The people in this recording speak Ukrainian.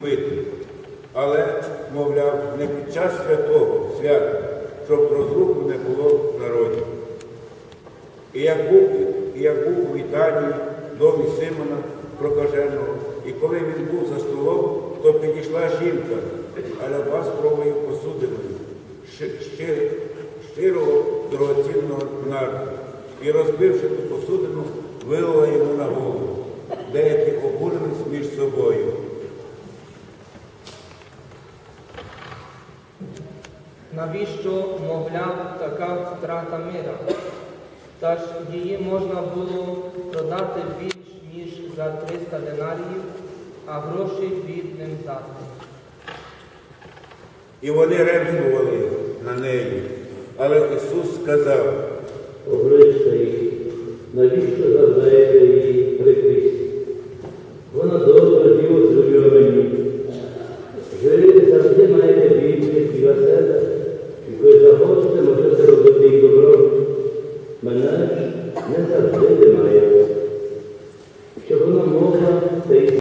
пити. Але, мовляв, не під час святого свята, щоб розруху не було в народі. І як був, і як був у Італії, домі Симона Прокаженого, і коли він був за столом, то підійшла жінка алябастровою посудиною, щи- щи- щирого дорогоцінного нарду, і розбивши ту посудину, вилила йому на голову. Деякі обурились між собою. Навіщо, мовляв, така втрата мира? Та ж її можна було продати більш ніж за 300 динаріїв, а гроші бідним дати. І вони ремствували на неї. Але Ісус сказав, Обличчя їх, навіщо завдаєте її